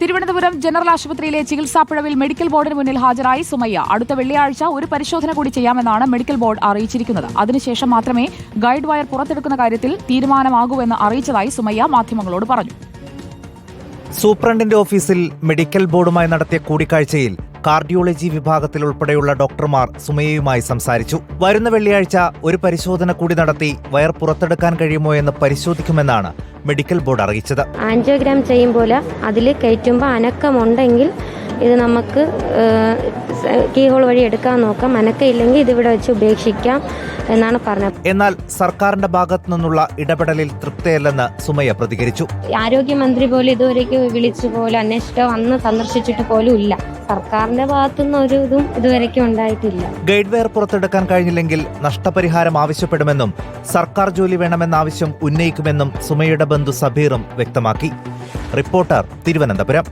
Thiruvananthapuram general ആശുപത്രിയിലെ ചികിത്സാ പിഴവിൽ medical ബോർഡിന് മുന്നിൽ ഹാജരായി സുമയ്യ. അടുത്ത വെള്ളിയാഴ്ച ഒരു പരിശോധന കൂടി ചെയ്യാമെന്നാണ് മെഡിക്കൽ ബോർഡ് അറിയിച്ചിരിക്കുന്നത്. അതിനുശേഷം മാത്രമേ ഗൈഡ് വയർ പുറത്തെടുക്കുന്ന കാര്യത്തിൽ തീരുമാനമാകൂവെന്ന് അറിയിച്ചതായി സുമയ്യ മാധ്യമങ്ങളോട് പറഞ്ഞു. സൂപ്രണ്ടിന്റെ ഓഫീസിൽ മെഡിക്കൽ ബോർഡുമായി നടത്തിയ കൂടിക്കാഴ്ചയിൽ കാർഡിയോളജി വിഭാഗത്തിൽ ഉൾപ്പെടെയുള്ള ഡോക്ടർമാർ സുമയയുമായി സംസാരിച്ചു. വരുന്ന വെള്ളിയാഴ്ച ഒരു പരിശോധന കൂടി നടത്തി വയർ പുറത്തെടുക്കാൻ കഴിയുമോ എന്ന് പരിശോധിക്കുമെന്നാണ് മെഡിക്കൽ ബോർഡ് അറിയിച്ചത്. ആൻജിയോഗ്രാം ചെയ്യുമ്പോൾ അതിൽ കയറ്റുമ്പോൾ അനക്കമുണ്ടെങ്കിൽ ഇത് നമുക്ക് കീ ഹോൾ വഴി എടുക്കാൻ നോക്കാം. മനക്കയില്ലെങ്കിൽ ഇത് ഇവിടെ വെച്ച് ഉപേക്ഷിക്കാം എന്നാണ് പറഞ്ഞത്. എന്നാൽ സർക്കാരിന്റെ ഭാഗത്തു നിന്നുള്ള ഇടപെടലിൽ തൃപ്തിയല്ലെന്ന് സുമയ്യ പ്രതികരിച്ചു. ആരോഗ്യമന്ത്രി പോലും ഇതുവരേക്ക് വിളിച്ചു പോലും അന്വേഷിച്ചോ അന്ന് സന്ദർശിച്ചിട്ട് പോലും ഇല്ല. സർക്കാരിന്റെ ഭാഗത്തുനിന്ന് ഒരു ഇതും ഇതുവരേക്കും ഉണ്ടായിട്ടില്ല. ഗൈഡ് വെയർ പുറത്തെടുക്കാൻ കഴിഞ്ഞില്ലെങ്കിൽ നഷ്ടപരിഹാരം ആവശ്യപ്പെടുമെന്നും സർക്കാർ ജോലി വേണമെന്ന ആവശ്യം ഉന്നയിക്കുമെന്നും സുമയുടെ ബന്ധു സബീറും വ്യക്തമാക്കി. റിപ്പോർട്ടർ തിരുവനന്തപുരം.